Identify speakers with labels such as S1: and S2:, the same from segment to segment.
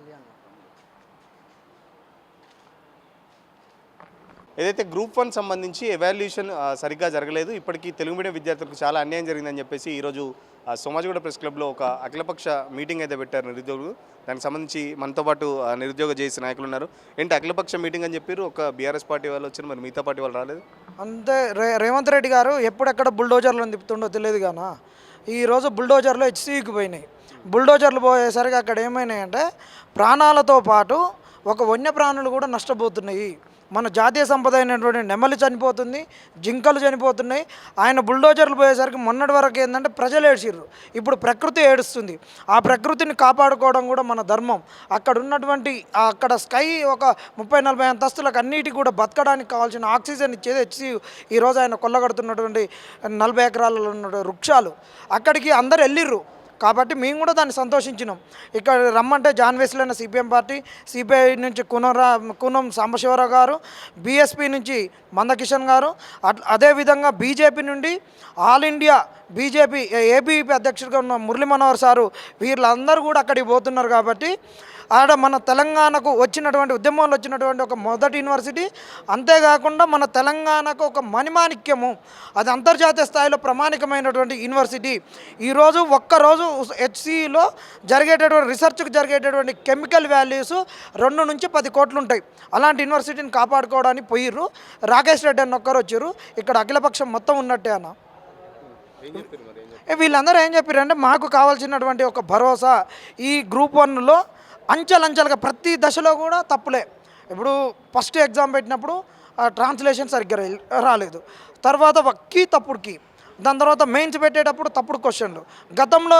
S1: కళ్యాణ్
S2: ఏదైతే group one సంబంధించి evaluation సరిగ్గా జరగలేదు ఇప్పటికీ తెలుగు మీడియం విద్యార్థులకు చాలా అన్యాయం జరిగిందని చెప్పేసి ఈరోజు సోమాజిగూడ ప్రెస్ క్లబ్లో ఒక అఖిలపక్ష మీటింగ్ అయితే పెట్టారు నిరుద్యోగులు. దానికి సంబంధించి మనతో పాటు నిరుద్యోగ చేసిన నాయకులు ఉన్నారు. ఏంటి అఖిలపక్ష మీటింగ్ అని చెప్పారు ఒక బీఆర్ఎస్ పార్టీ వాళ్ళు వచ్చారు మరి మిగతా పార్టీ వాళ్ళు రాలేదు?
S1: అంతే రే రేవంత్ రెడ్డి గారు ఎప్పుడెక్కడ బుల్డోజర్లను తిప్పుతుండో తెలియదు కానీ ఈరోజు బుల్డోజర్లు హెచ్సీకి పోయినాయి. బుల్డోజర్లు పోయేసరికి అక్కడ ఏమైనాయంటే ప్రాణాలతో పాటు ఒక వన్యప్రాణులు కూడా నష్టపోతున్నాయి. మన జాతీయ సంపద అయినటువంటి నెమలి చనిపోతుంది జింకలు చనిపోతున్నాయి. ఆయన బుల్డోజర్లు పోయేసరికి మొన్నటి వరకు ఏంటంటే ప్రజలు ఏడ్చిర్రు. ఇప్పుడు ప్రకృతి ఏడుస్తుంది. ఆ ప్రకృతిని కాపాడుకోవడం కూడా మన ధర్మం. అక్కడ ఉన్నటువంటి అక్కడ స్కై ఒక ముప్పై నలభై అంతస్తులకు అన్నిటి కూడా బతకడానికి కావాల్సిన ఆక్సిజన్ ఇచ్చేది హెచ్సి ఈరోజు ఆయన కొల్లగడుతున్నటువంటి నలభై ఎకరాలలో ఉన్న వృక్షాలు. అక్కడికి అందరు వెళ్ళిర్రు. కాబట్టి మేము కూడా దాన్ని సంతోషించినాం. ఇక్కడ రమ్మంటే జాన్ వెస్లైన సిపిఎం పార్టీ సిపిఐ నుంచి కునరా కునం సాంబశివరావు గారు బీఎస్పీ నుంచి మందకిషన్ గారు అట్ అదేవిధంగా బీజేపీ నుండి ఆల్ ఇండియా బీజేపీ ఏబీపీ అధ్యక్షుడిగా ఉన్న మురళీ మనోహర్ సారు వీళ్ళందరూ కూడా అక్కడికి పోతున్నారు కాబట్టి ఆడ మన తెలంగాణకు వచ్చినటువంటి ఉద్యమంలో వచ్చినటువంటి ఒక మొదటి యూనివర్సిటీ. అంతేకాకుండా మన తెలంగాణకు ఒక మణిమాణిక్యము. అది అంతర్జాతీయ స్థాయిలో ప్రమాణికమైనటువంటి యూనివర్సిటీ. ఈరోజు ఒక్కరోజు హెచ్సిలో జరిగేటటువంటి రీసెర్చ్కి జరిగేటటువంటి కెమికల్ వాల్యూస్ రెండు నుంచి పది కోట్లు ఉంటాయి అలాంటి యూనివర్సిటీని కాపాడుకోవడానికి పోయిర్రు. రాకేష్ రెడ్డి అని ఒక్కరు వచ్చారు ఇక్కడ అఖిలపక్షం మొత్తం ఉన్నట్టే అన్న
S2: ఏం చెప్పారు మరి ఏం
S1: ఏ వీళ్ళందరూ ఏం చెప్పారంటే మాకు కావాల్సినటువంటి ఒక భరోసా ఈ గ్రూప్ వన్లో అంచెలంచెలుగా ప్రతి దశలో కూడా తప్పులే. ఇప్పుడు ఫస్ట్ ఎగ్జామ్ పెట్టినప్పుడు ట్రాన్స్లేషన్ సరిగ్గా రాలేదు. తర్వాత కీ తప్పుడు కీ దాని తర్వాత మెయిన్స్ పెట్టేటప్పుడు తప్పుడు క్వశ్చన్లు. గతంలో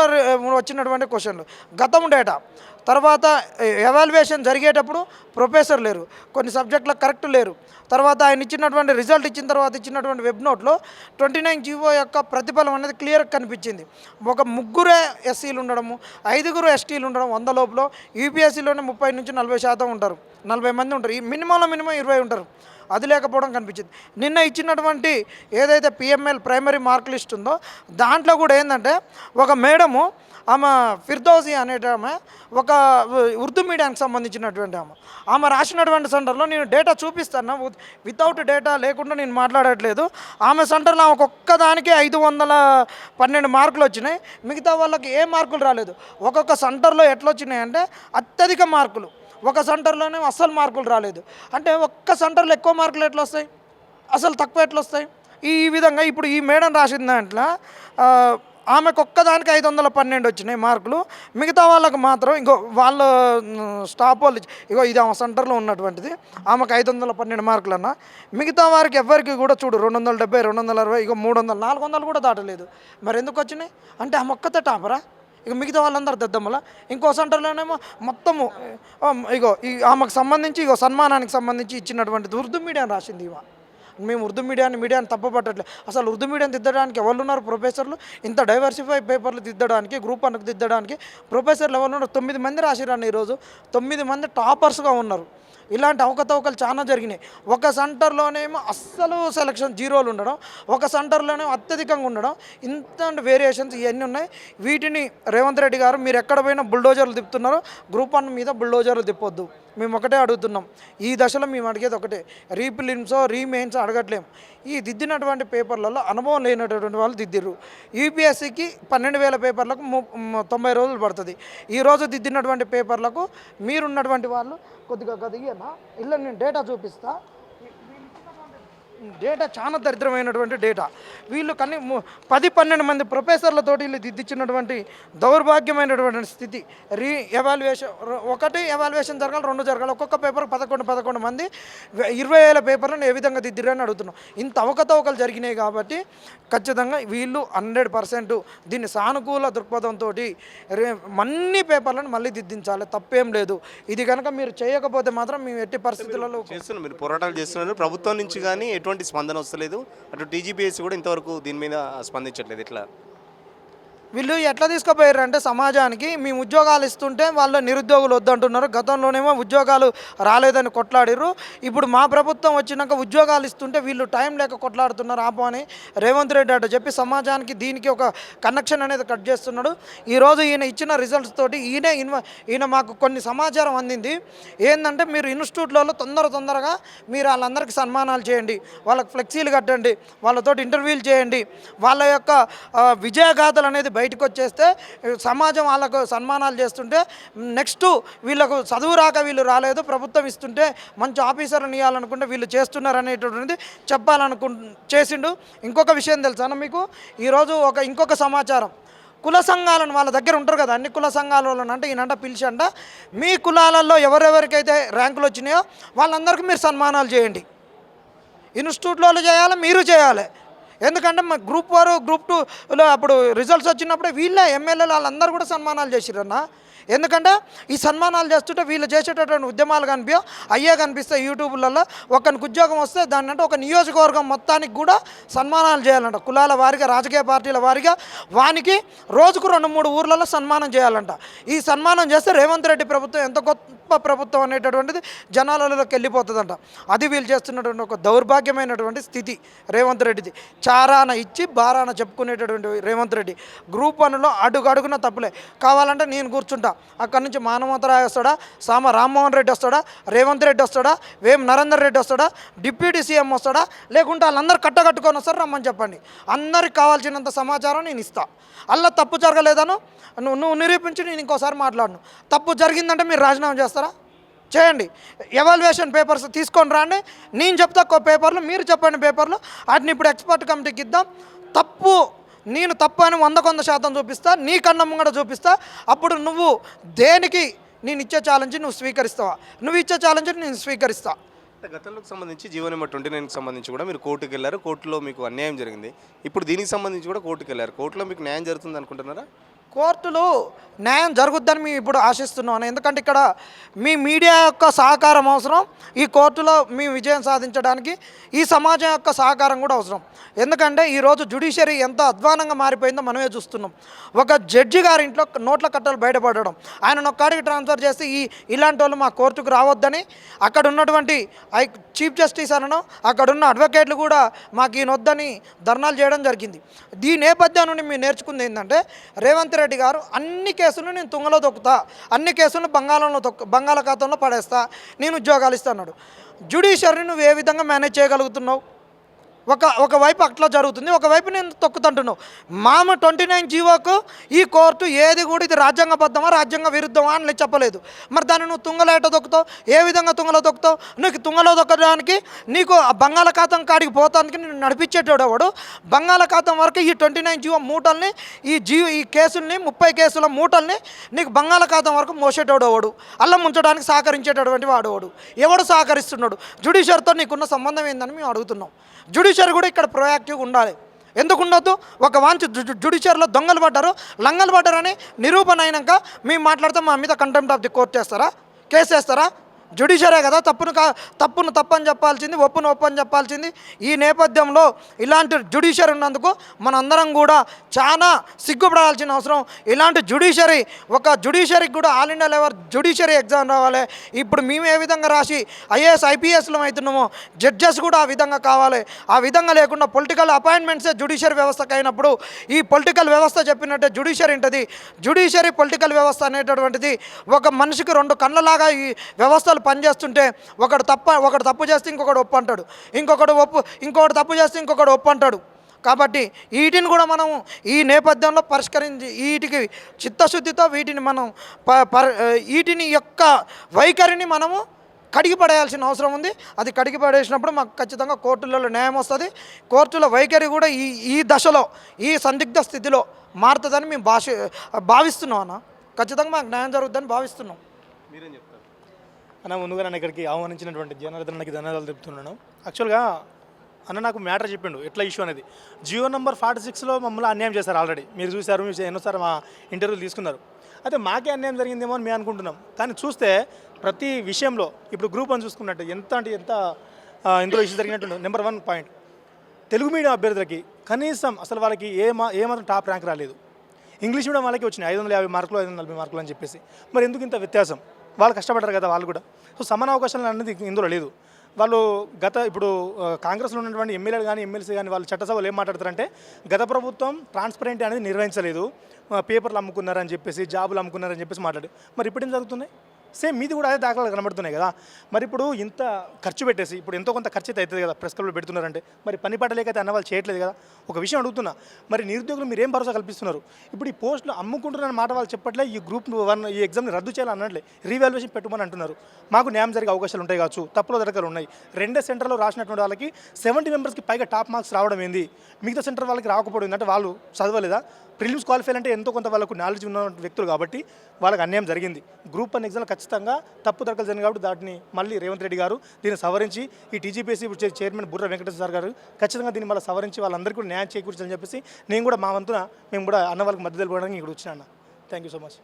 S1: వచ్చినటువంటి క్వశ్చన్లు. గతం డేటా. తర్వాత ఎవాల్యుయేషన్ జరిగేటప్పుడు ప్రొఫెసర్ లేరు. కొన్ని సబ్జెక్టులకు కరెక్ట్ లేరు. తర్వాత ఆయన ఇచ్చినటువంటి రిజల్ట్ ఇచ్చిన తర్వాత ఇచ్చినటువంటి వెబ్ నోట్లో ట్వంటీ నైన్ జీవో యొక్క ప్రతిఫలం అనేది క్లియర్గా కనిపించింది. ఒక ముగ్గురే ఎస్సీలు ఉండడము ఐదుగురు ఎస్టీలు ఉండడం వంద లోపల యూపీఎస్సీలోనే ముప్పై నుంచి నలభై శాతం ఉంటారు. నలభై మంది ఉంటారు. ఈ మినిమంలో మినిమం ఇరవై ఉంటారు. అది లేకపోవడం కనిపించింది. నిన్న ఇచ్చినటువంటి ఏదైతే పిఎంఎల్ ప్రైమరీ మార్క్ లిస్ట్ ఉందో దాంట్లో కూడా ఏంటంటే ఒక మేడము ఆమె ఫిర్దౌజీ అనేట ఆమె ఒక ఉర్దూ మీడియానికి సంబంధించినటువంటి ఆమె. ఆమె రాసినటువంటి సెంటర్లో నేను డేటా చూపిస్తాను. వితౌట్ డేటా లేకుండా నేను మాట్లాడట్లేదు. ఆమె సెంటర్లో ఆమెకు ఒక్కదానికే ఐదు వందల పన్నెండు మార్కులు వచ్చినాయి. మిగతా వాళ్ళకి ఏ మార్కులు రాలేదు. ఒక్కొక్క సెంటర్లో ఎట్లా వచ్చినాయి అంటే అత్యధిక మార్కులు. ఒక సెంటర్లోనే అస్సలు మార్కులు రాలేదు. అంటే ఒక్క సెంటర్లో ఎక్కువ మార్కులు ఎట్లా వస్తాయి అసలు తక్కువ ఎట్లా వస్తాయి ఈ విధంగా ఇప్పుడు ఈ మేడం రాసిన దాంట్లో ఆమెకు ఒక్కదానికి ఐదు వందల పన్నెండు వచ్చినాయి మార్కులు. మిగతా వాళ్ళకు మాత్రం ఇంకో వాళ్ళ స్టాప్ స్టాఫ్ వాళ్ళు ఇగో ఇది ఆమె సెంటర్లో ఉన్నటువంటిది. ఆమెకు ఐదు వందల పన్నెండు మార్కులు అన్న మిగతా వారికి ఎవరికి కూడా చూడు రెండు వందల డెబ్బై రెండు వందల అరవై ఇగో మూడు వందలు నాలుగు వందలు కూడా దాటలేదు. మరి ఎందుకు వచ్చినాయి? అంటే ఆమె ఒక్కతే టాపరా? ఇక మిగతా వాళ్ళందరూ దద్దమ్మల? ఇంకో సెంటర్లోనేమో మొత్తము ఇగో ఈ ఆమెకు సంబంధించి ఇగో సన్మానానికి సంబంధించి ఇచ్చినటువంటి ఉర్దూ మీడియా రాసింది ఇవా మేము ఉర్దూ మీడియాని మీడియాని తప్పపట్టట్లేదు అసలు ఉర్దూ మీడియాని దిద్దడానికి ఎవరు ఉన్నారు ప్రొఫెసర్లు? ఇంత డైవర్సిఫై పేపర్లు దిద్దడానికి గ్రూప్ వన్కి దిద్దడానికి ప్రొఫెసర్లు ఎవరు ఉన్నారు తొమ్మిది మంది రాసిరాను ఈరోజు. తొమ్మిది మంది టాపర్స్గా ఉన్నారు. ఇలాంటి అవకతవకలు చాలా జరిగినాయి. ఒక సెంటర్లోనేమో అస్సలు సెలక్షన్ జీరోలు ఉండడం ఒక సెంటర్లోనేమో అత్యధికంగా ఉండడం ఇంత వేరియేషన్స్ ఇవన్నీ ఉన్నాయి. వీటిని రేవంత్ రెడ్డి గారు మీరు ఎక్కడ పోయినా బుల్డోజర్లు తిప్పుతున్నారు గ్రూప్ వన్ మీద బుల్డోజర్లు తిప్పొద్దు. మేము ఒకటే అడుగుతున్నాం. ఈ దశలో మేము అడిగేది ఒకటే. రీప్లిమ్సో రీమెయిన్స్ అడగట్లేం. ఈ దిద్దినటువంటి పేపర్లలో అనుభవం లేనటువంటి వాళ్ళు దిద్దిర్రు. యూపీఎస్సికి పన్నెండు వేల పేపర్లకు తొంభై రోజులు పడుతుంది. ఈరోజు దిద్దినటువంటి పేపర్లకు మీరున్నటువంటి వాళ్ళు కొద్దిగా గదిగేనా? ఇలా నేను డేటా చూపిస్తా. డేటా చాలా దరిద్రమైనటువంటి డేటా. వీళ్ళు కనీ పది పన్నెండు మంది ప్రొఫెసర్లతోటి వీళ్ళు దిద్దిచ్చినటువంటి దౌర్భాగ్యమైనటువంటి స్థితి. రీ ఎవాల్యుయేషన్ ఒకటి ఎవాల్యుయేషన్ జరగాలి రెండు జరగాలి. ఒక్కొక్క పేపర్ పదకొండు పదకొండు మంది ఇరవై వేల పేపర్లను ఏ విధంగా దిద్దిరని అడుగుతున్నాం. ఇంత అవకతవకలు జరిగినాయి కాబట్టి ఖచ్చితంగా వీళ్ళు హండ్రెడ్ పర్సెంట్ దీన్ని సానుకూల దృక్పథంతో రే అన్ని పేపర్లను మళ్ళీ దిద్దించాలి. తప్పేం లేదు. ఇది కనుక మీరు చేయకపోతే మాత్రం మేము ఎట్టి పరిస్థితులలో
S2: చేస్తున్నాం మీరు పోరాటాలు చేస్తున్నారు. ప్రభుత్వం నుంచి కానీ ఎటువంటి స్పందన వస్తలేదు. అటు టీజీపీఎస్సీ కూడా ఇంతవరకు దీని మీద స్పందించట్లేదు. ఇట్లా
S1: వీళ్ళు ఎట్లా తీసుకుపోయారు అంటే సమాజానికి మేము ఉద్యోగాలు ఇస్తుంటే వాళ్ళు నిరుద్యోగులు వద్దంటున్నారు. గతంలోనేమో ఉద్యోగాలు రాలేదని కొట్లాడారు ఇప్పుడు మా ప్రభుత్వం వచ్చినాక ఉద్యోగాలు ఇస్తుంటే వీళ్ళు టైం లేక కొట్లాడుతున్నారు. ఆపో అని రేవంత్ రెడ్డి అట చెప్పి సమాజానికి దీనికి ఒక కనెక్షన్ అనేది కట్ చేస్తున్నాడు. ఈరోజు ఈయన ఇచ్చిన రిజల్ట్స్ తోటి ఈయన ఈయన మాకు కొన్ని సమాచారం అందింది. ఏంటంటే మీరు ఇన్స్టిట్యూట్లలో తొందర తొందరగా మీరు వాళ్ళందరికీ సన్మానాలు చేయండి. వాళ్ళకి ఫ్లెక్సీలు కట్టండి. వాళ్ళతో ఇంటర్వ్యూలు చేయండి. వాళ్ళ యొక్క విజయగాథలు అనేది బయటకు వచ్చేస్తే సమాజం వాళ్ళకు సన్మానాలు చేస్తుంటే నెక్స్ట్ వీళ్ళకు చదువు రాక వీళ్ళు రాలేదు ప్రభుత్వం ఇస్తుంటే మంచి ఆఫీసర్ని ఇవ్వాలనుకుంటే వీళ్ళు చేస్తున్నారు అనేటటువంటిది చెప్పాలనుకు చేసిండు. ఇంకొక విషయం తెలుసాను మీకు? ఈరోజు ఒక ఇంకొక సమాచారం. కుల సంఘాలను వాళ్ళ దగ్గర ఉంటారు కదా అన్ని కుల సంఘాల వాళ్ళని అంటే ఈయనంట పిలిచంట. మీ కులాలలో ఎవరెవరికైతే ర్యాంకులు వచ్చినాయో వాళ్ళందరికీ మీరు సన్మానాలు చేయండి. ఇన్స్టిట్యూట్లో చేయాలి? మీరు చేయాలి. ఎందుకంటే మా గ్రూప్ వారు గ్రూప్ టూలో అప్పుడు రిజల్ట్స్ వచ్చినప్పుడే వీళ్ళే ఎమ్మెల్యేలు వాళ్ళందరూ కూడా సన్మానాలు చేసిరన్నా ఎందుకంటే ఈ సన్మానాలు చేస్తుంటే వీళ్ళు చేసేటటువంటి ఉద్యమాలు కనిపి అయ్యే కనిపిస్తాయి యూట్యూబ్లలో ఒకరికి ఉద్యోగం వస్తే దాన్ని అంటే ఒక నియోజకవర్గం మొత్తానికి కూడా సన్మానాలు చేయాలంట. కులాల వారిగా రాజకీయ పార్టీల వారిగా వానికి రోజుకు రెండు మూడు ఊర్లలో సన్మానం చేయాలంట. ఈ సన్మానం చేస్తే రేవంత్ రెడ్డి ప్రభుత్వం ఎంత గొప్ప ప్రభుత్వం అనేటటువంటిది జనాలలోకి వెళ్ళిపోతుందంట. అది వీళ్ళు చేస్తున్నటువంటి ఒక దౌర్భాగ్యమైనటువంటి స్థితి రేవంత్ రెడ్డిది. చారాన ఇచ్చి బారాన చెప్పుకునేటటువంటి రేవంత్ రెడ్డి. గ్రూప్ వన్లో అడుగు అడుగున తప్పులే. కావాలంటే నేను కూర్చుంటా. అక్కడి నుంచి మానవతరాయ్ వస్తాడా? సామ రామ్మోహన్ రెడ్డి వస్తాడా? రేవంత్ రెడ్డి వస్తాడా? వేం నరేందర్ రెడ్డి వస్తాడా? డిప్యూటీ సీఎం వస్తాడా? లేకుంటే వాళ్ళందరూ కట్టగట్టుకొని వస్తారు రమ్మని చెప్పండి. అందరికి కావాల్సినంత సమాచారం నేను ఇస్తా. అలా తప్పు జరగలేదను? నువ్వు నువ్వు నిరూపించి నేను ఇంకోసారి మాట్లాడను. తప్పు జరిగిందంటే మీరు రాజీనామా చేస్తారా? చేయండి. ఎవాల్యుయేషన్ పేపర్స్ తీసుకొని రండి. నేను చెప్తా ఒక పేపర్లు మీరు చెప్పండి పేపర్లు. వాటిని ఇప్పుడు ఎక్స్పర్ట్ కమిటీకి ఇద్దాం. తప్పు నేను తప్పు అని వంద కొంద శాతం చూపిస్తా నీ కన్న ముంగడ చూపిస్తా అప్పుడు నువ్వు దేనికి నేను ఇచ్చే ఛాలెంజ్ నువ్వు స్వీకరిస్తావా? నువ్వు ఇచ్చే ఛాలెంజ్ నేను స్వీకరిస్తా.
S2: గతంలోకి సంబంధించి జీవో ట్వంటీ నైన్కి సంబంధించి కూడా మీరు కోర్టుకు వెళ్ళారు. కోర్టులో మీకు అన్యాయం జరిగింది. ఇప్పుడు దీనికి సంబంధించి కూడా కోర్టుకు వెళ్ళారు. కోర్టులో మీకు న్యాయం జరుగుతుంది అనుకుంటున్నారా?
S1: కోర్టులు న్యాయం జరుగుద్దని మేము ఇప్పుడు ఆశిస్తున్నాను ఎందుకంటే ఇక్కడ మీ మీడియా యొక్క సహకారం అవసరం. ఈ కోర్టులో మీ విజయం సాధించడానికి ఈ సమాజం యొక్క సహకారం కూడా అవసరం. ఎందుకంటే ఈరోజు జుడిషియరీ ఎంత అధ్వానంగా మారిపోయిందో మనమే చూస్తున్నాం. ఒక జడ్జి గారి ఇంట్లో నోట్ల కట్టలు బయటపడడం ఆయన ఒక్కడికి ట్రాన్స్ఫర్ చేసి ఈ ఇలాంటి వాళ్ళు మా కోర్టుకు రావద్దని అక్కడ ఉన్నటువంటి చీఫ్ జస్టిస్ అనను అక్కడున్న అడ్వకేట్లు కూడా మాకు ఈయనొద్దని ధర్నాలు చేయడం జరిగింది. దీని నేపథ్యం నుండి మేము నేర్చుకుంది ఏంటంటే రేవంత్ రెడ్డి గారు అన్ని కేసులు నేను తుంగలో తొక్కుతా అన్ని కేసులు బంగాళంలో తొక్కు బంగాళాఖాతంలో పడేస్తా నేను ఉద్యోగాలు ఇస్తా అన్నాడు. జుడిషియరీ నువ్వు ఏ విధంగా మేనేజ్ చేయగలుగుతున్నావు? ఒక ఒకవైపు అట్లా జరుగుతుంది ఒకవైపు నేను తొక్కుతుంటున్నావు మామ ట్వంటీ నైన్ జీవోకు ఈ కోర్టు ఏది కూడా ఇది రాజ్యాంగబద్ధమా రాజ్యాంగ విరుద్ధమా అని చెప్పలేదు. మరి దాన్ని నువ్వు తుంగలో ఎట దొక్కుతావు ఏ విధంగా తుంగలో దొక్కుతావు నీకు తుంగలో దొక్కడానికి నీకు ఆ బంగాళాఖాతం కాడికి పోతానికి నేను నడిపించేటోడు ఎవడు? బంగాళాఖాతం వరకు ఈ ట్వంటీ నైన్ జీవో మూటల్ని ఈ జీవ ఈ కేసుల్ని ముప్పై కేసుల మూటల్ని నీకు బంగాళాఖాతం వరకు మోసేటోడు ఎవడు? అల్లం ముంచడానికి సహకరించేటటువంటి వాడు ఎవడు? ఎవడు సహకరిస్తున్నాడు? జుడిషియర్తో నీకున్న సంబంధం ఏందని మేము అడుగుతున్నాం. జుడిషియర్ కూడా ఇక్కడ ప్రొయాక్టివ్గా ఉండాలి. ఎందుకు ఉండొద్దు? ఒక వాంచు జుడిషియర్లో దొంగలు పడ్డారు. లంగలు పడ్డారని నిరూపణ అయినాక మేము మాట్లాడితే మా మీద కంటెంప్ట్ ఆఫ్ ది కోర్ట్ చేస్తారా? కేసు వేస్తారా జుడిషరే కదా తప్పును కా తప్పును తప్పని చెప్పాల్సింది ఒప్పును ఒప్పని చెప్పాల్సింది. ఈ నేపథ్యంలో ఇలాంటి జుడిషియరీ ఉన్నందుకు మనందరం కూడా చాలా సిగ్గుపడాల్సిన అవసరం. ఇలాంటి జుడిషియరీ ఒక జుడిషియరీకి కూడా all India level judiciary exam రావాలి. ఇప్పుడు మేము ఏ విధంగా రాసి ఐఏఎస్ ఐపీఎస్లో అవుతున్నామో జడ్జెస్ కూడా ఆ విధంగా కావాలి. ఆ విధంగా లేకుండా పొలిటికల్ అపాయింట్మెంట్సే జుడిషియరీ వ్యవస్థకు అయినప్పుడు ఈ పొలిటికల్ వ్యవస్థ చెప్పినట్టే జుడిషియరీ ఉంటుంది జుడిషియరీ పొలిటికల్ వ్యవస్థ అనేటటువంటిది ఒక మనిషికి రెండు కళ్ళలాగా ఈ వ్యవస్థలు పనిచేస్తుంటే ఒకడు తప్ప ఒకడు తప్పు చేస్తే ఇంకొకడు ఒప్పు అంటాడు. ఇంకొకడు ఒప్పు ఇంకొకటి తప్పు చేస్తే ఇంకొకడు ఒప్పు అంటాడు. కాబట్టి వీటిని కూడా మనం ఈ నేపథ్యంలో పరిష్కరించి వీటికి చిత్తశుద్ధితో వీటిని మనం ప పర్ వీటిని యొక్క వైఖరిని మనము కడిగి పడేయాల్సిన అవసరం ఉంది. అది కడిగి పడేసినప్పుడు మాకు ఖచ్చితంగా కోర్టులలో న్యాయం వస్తుంది. కోర్టుల వైఖరి కూడా ఈ ఈ దశలో ఈ సందిగ్ధ స్థితిలో మారుతుందని మేము భాష భావిస్తున్నాం అన్న. ఖచ్చితంగా మాకు న్యాయం జరుగుతుందని భావిస్తున్నాం.
S2: మీరేం చెప్తారు?
S3: అన్న ముందుగా నన్ను ఇక్కడికి ఆహ్వానించినటువంటి జనార్దన్కి ధన్యవాదాలు చెప్తున్నాను యాక్చువల్గా అన్న నాకు మ్యాటర్ చెప్పిండు ఎట్లా ఇష్యూ అనేది. జియో నెంబర్ ఫార్టీ సిక్స్లో మమ్మల్ని అన్యాయం చేశారు ఆల్రెడీ మీరు చూశారు మీరు ఎన్నోసారి మా ఇంటర్వ్యూలు తీసుకున్నారు. అయితే మాకే అన్యాయం జరిగిందేమో అని మేము అనుకుంటున్నాం. కానీ చూస్తే ప్రతి విషయంలో ఇప్పుడు గ్రూప్ అని చూసుకున్నట్టు ఎంత అంటే ఎంత ఇందులో ఇష్యూ జరిగినట్టు number one point Telugu medium అభ్యర్థులకి కనీసం అసలు వాళ్ళకి ఏ మా ఏమాత్రం టాప్ ర్యాంక్ రాలేదు. ఇంగ్లీష్ మీడియం వాళ్ళకి వచ్చినాయి ఐదు వందల యాభై మార్కులు ఐదు వందల నలభై మార్కులు అని చెప్పేసి. మరి ఎందుకు ఇంత వ్యత్యాసం? వాళ్ళు కష్టపడ్డారు కదా వాళ్ళు కూడా. సో సమాన అవకాశాలు అనేది ఇందులో లేదు. వాళ్ళు గత ఇప్పుడు కాంగ్రెస్లో ఉన్నటువంటి ఎమ్మెల్యేలు కానీ ఎమ్మెల్సీ కానీ వాళ్ళు చట్టసభలు ఏం మాట్లాడతారంటే గత ప్రభుత్వం ట్రాన్స్పరెంట్ అనేది నిర్వహించలేదు. పేపర్లు అమ్ముకున్నారని చెప్పేసి జాబులు అమ్ముకున్నారని చెప్పేసి మాట్లాడు మరి ఇప్పుడు ఏం జరుగుతున్నాయి? సేమ్ మీది కూడా అదే దాఖలాలు కనబడుతున్నాయి కదా. మరి ఇప్పుడు ఇంత ఖర్చు పెట్టేసి ఇప్పుడు ఎంతో కొంత ఖర్చు అయితే అవుతుంది కదా ప్రెస్ క్లబ్లో పెడుతున్నారంటే. మరి పని పట్టలేకైతే అన్న వాళ్ళు చేయట్లేదు కదా. ఒక విషయం అడుగుతున్నా మరి నిరుద్యోగులు మీరు ఏం భరోసా కల్పిస్తున్నారు? ఇప్పుడు ఈ పోస్టులు అమ్ముకుంటున్న మాట వాళ్ళు చెప్పట్లే ఈ గ్రూప్ వన్ ఈ ఎగ్జామ్ని రద్దు చేయాలన్నట్లే రీవాల్యుయేషన్ పెట్టమని అంటున్నారు. మాకు న్యాయం జరిగే అవకాశాలు ఉంటాయి కావచ్చు తప్పులో దొరకలు ఉన్నాయి. రెండే సెంటర్లో రాసినటువంటి వాళ్ళకి సెవెంటీ మెంబర్స్కి పైగా టాప్ మార్క్స్ రావడం ఏంది? మిగతా సెంటర్ వాళ్ళకి రాకపోవడం అంటే వాళ్ళు చదవలేదా? ప్రిలిమ్స్ క్వాలిఫైల్ అంటే ఎంతో కొంత వాళ్ళకు నాలెడ్జ్ ఉన్న వ్యక్తులు కాబట్టి వాళ్ళకి అన్యాయం జరిగింది. గ్రూప్ వన్ ఎగ్జామ్ ఖచ్చితంగా తప్పు దొరకలు జరిగింది కాబట్టి దాటిని మళ్ళీ రేవంత్ రెడ్డి గారు దీన్ని సవరించి ఈ టీజీపీసీ చైర్మన్ బుర్ర వెంకటేశ్వర సార్ గారు ఖచ్చితంగా దీన్ని మళ్ళీ సవరించి వాళ్ళందరికీ కూడా న్యాయం చేకూర్చాలని చెప్పేసి నేను కూడా మా వంతున మేము కూడా అన్న వాళ్ళకి మద్దతు తెలుపుకోవడానికి ఇక్కడ వచ్చినా థ్యాంక్ యూ సో మచ్